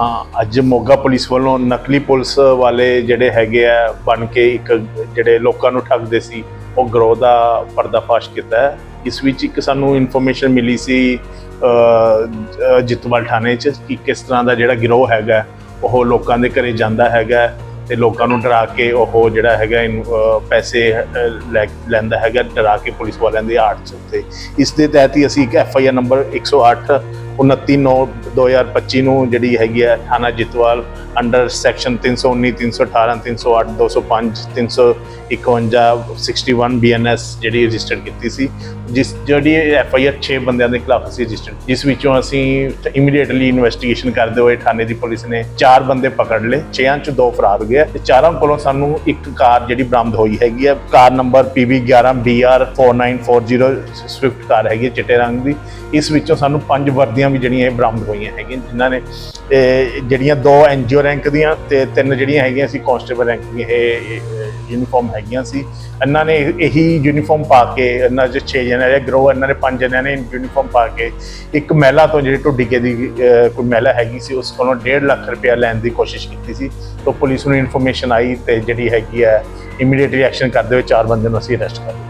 ਹਾਂ, ਅੱਜ ਮੋਗਾ ਪੁਲਿਸ ਵੱਲੋਂ ਨਕਲੀ ਪੁਲਿਸ ਵਾਲੇ ਜਿਹੜੇ ਹੈਗੇ ਆ, ਬਣ ਕੇ ਇੱਕ ਜਿਹੜੇ ਲੋਕਾਂ ਨੂੰ ਠੱਗਦੇ ਸੀ, ਉਹ ਗਰੋਹ ਦਾ ਪਰਦਾਫਾਸ਼ ਕੀਤਾ ਹੈ। ਇਸ ਵਿੱਚ ਇੱਕ ਸਾਨੂੰ ਇਨਫੋਰਮੇਸ਼ਨ ਮਿਲੀ ਸੀ ਜਿੱਤਵਾਲ ਥਾਣੇ 'ਚ ਕਿ ਕਿਸ ਤਰ੍ਹਾਂ ਦਾ ਜਿਹੜਾ ਗਿਰੋਹ ਹੈਗਾ, ਉਹ ਲੋਕਾਂ ਦੇ ਘਰੇ ਜਾਂਦਾ ਹੈਗਾ ਤੇ ਲੋਕਾਂ ਨੂੰ ਡਰਾ ਕੇ ਉਹ ਜਿਹੜਾ ਹੈਗਾ ਇਨ- ਪੈਸੇ ਲੈ, ਲੈਂਦਾ ਹੈਗਾ, ਡਰਾ ਕੇ ਪੁਲਿਸ ਵਾਲਿਆਂ ਦੇ ਆੜ 'ਚ ਉੱਤੇ। ਇਸ ਦੇ ਤਹਿਤ ਹੀ ਅਸੀਂ ਇੱਕ ਐਫ ਆਈ ਆਰ ਨੰਬਰ 108 29 9 2025 ਨੂੰ ਜਿਹੜੀ ਹੈਗੀ ਹੈ ਥਾਣਾ ਜਿੱਤਵਾਲ ਅੰਡਰ ਸੈਕਸ਼ਨ 319 318 308 205 351 61 ਬੀਐਨਐਸ ਜਿਹੜੀ ਰਜਿਸਟਰ ਕੀਤੀ ਸੀ, ਜਿਸ ਜਿਹੜੀ ਐਫ ਆਈ ਆਰ 6 ਬੰਦਿਆਂ ਦੇ ਖਿਲਾਫ ਅਸੀਂ ਰਜਿਸਟਰ ਜਿਸ ਵਿੱਚੋਂ ਅਸੀਂ ਇਮੀਡੀਏਟਲੀ ਇਨਵੈਸਟੀਗੇਸ਼ਨ ਕਰਦੇ ਹੋਏ ਥਾਣੇ ਦੀ ਪੁਲਿਸ ਨੇ ਚਾਰ ਬੰਦੇ ਪਕੜ ਲਏ, ਛੇਆਂ ਚ ਦੋ ਫਰਾਰ ਗਏ ਤੇ ਚਾਰਾਂ ਕੋਲੋਂ ਸਾਨੂੰ ਇੱਕ ਕਾਰ ਜਿਹੜੀ ਬਰਾਮਦ ਹੋਈ ਹੈਗੀ ਹੈ car number PB 11 BR 4940 swift car ਹੈਗੀ ਹੈ ਚਿੱਟੇ ਰੰਗ ਦੀ, ਇਸ ਵਿੱਚੋਂ ਸਾਨੂੰ ਪੰਜ ਵਰਦੀਆਂ ਵੀ ਜਿਹੜੀਆਂ ਇਹ ਬਰਾਮਦ ਹੋਈਆਂ ਹੈਗੀਆਂ, ਜਿਨ੍ਹਾਂ ਨੇ ਜਿਹੜੀਆਂ ਦੋ ਐਨਜੀਓ ਰੈਂਕ ਦੀਆਂ ਤੇ ਤਿੰਨ ਜਿਹੜੀਆਂ ਹੈਗੀਆਂ ਸੀ ਕਾਂਸਟੇਬਲ ਰੈਂਕ ਦੀਆਂ, ਇਹ ਯੂਨੀਫਾਰਮ ਹੈਗੀਆਂ ਸੀ। ਇਹਨਾਂ ਨੇ ਇਹੀ ਯੂਨੀਫਾਰਮ ਪਾ ਕੇ, ਇਹਨਾਂ ਦੇ 6 ਜਣੇ ਦੇ ਗਰੋ ਇਹਨਾਂ ਨੇ ਪੰਜ ਜਣਿਆਂ ਨੇ ਯੂਨੀਫਾਰਮ ਪਾ ਕੇ ਇੱਕ ਮਹਿਲਾ ਤੋਂ ਜਿਹੜੀ ਢੁੱਡੀਕੇ ਦੀ ਕੋਈ ਮਹਿਲਾ ਹੈਗੀ ਸੀ, ਉਸ ਕੋਲੋਂ 1.5 ਲੱਖ ਰੁਪਇਆ ਲੈਣ ਦੀ ਕੋਸ਼ਿਸ਼ ਕੀਤੀ ਸੀ। ਤਾਂ ਪੁਲਿਸ ਨੂੰ ਇਨਫੋਰਮੇਸ਼ਨ ਆਈ ਤੇ ਜਿਹੜੀ ਹੈਗੀ ਹੈ ਇਮੀਡੀਏਟ ਰਿਐਕਸ਼ਨ ਕਰਦੇ ਹੋਏ ਚਾਰ ਬੰਦੇ ਨੂੰ ਅਸੀਂ ਅਰੈਸਟ ਕਰ ਲਿਆ।